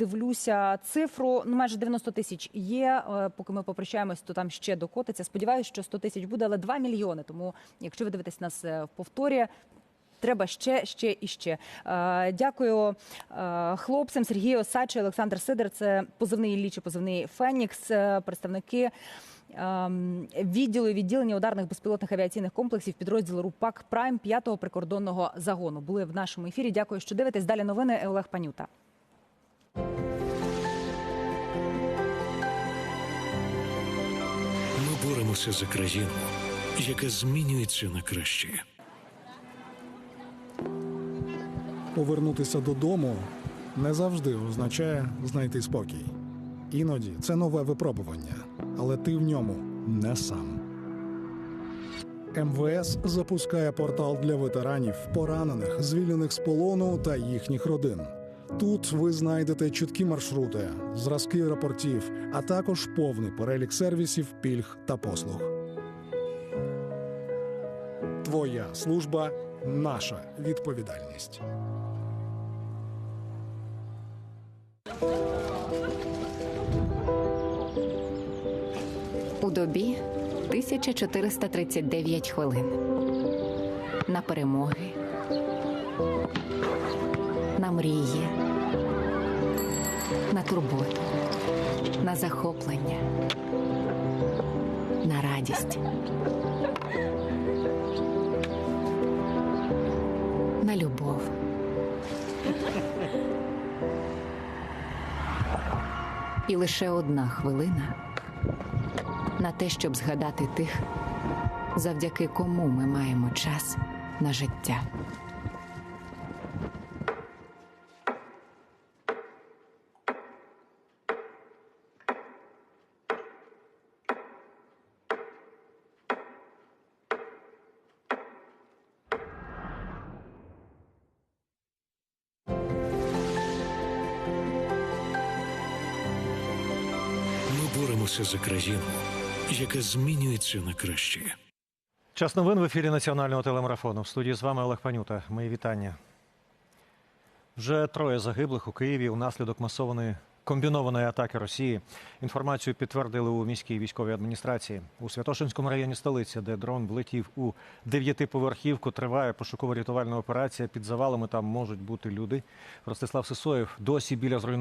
дивлюся цифру. Ну, майже 90 тисяч є. Е, Поки ми попрощаємось, то там ще докотиться. Сподіваюся, що 100 тисяч буде, але 2 мільйони. Тому, якщо ви дивитесь нас е, в повторі. Треба ще, ще і ще. Е, дякую хлопцям Сергію Осадчу, Олександр Сидор. Це позивний Ілліч і позивний Фенікс, представники ем, відділу і відділення ударних безпілотних авіаційних комплексів підрозділу РУПАК Прайм 5-го прикордонного загону. Були в нашому ефірі. Дякую, що дивитесь. Далі новини Олег Панюта. Боремося за країну, яка змінюється на краще. Повернутися додому не завжди означає знайти спокій. Іноді це нове випробування, але ти в ньому не сам. МВС запускає портал для ветеранів, поранених, звільнених з полону та їхніх родин. Тут ви знайдете чіткі маршрути, зразки рапортів, а також повний перелік сервісів, пільг та послуг. Твоя служба наша відповідальність. У добі 1439 хвилин. На перемоги, на мрії, на турботу, на захоплення, на радість, на любов. І лише одна хвилина на те, щоб згадати тих, завдяки кому ми маємо час на життя. Боремося за країну, яка змінюється на краще. Час новин в ефірі національного телемарафону. В студії з вами Олег Панюта. Мої вітання. Вже троє загиблих у Києві унаслідок масованої комбінованої атаки Росії. Інформацію підтвердили у міській військовій адміністрації. У Святошинському районі столиці, де дрон влетів у дев'ятиповерхівку, триває пошуково-рятувальна операція. Під завалами там можуть бути люди. Ростислав Сисоєв досі біля зруйнованого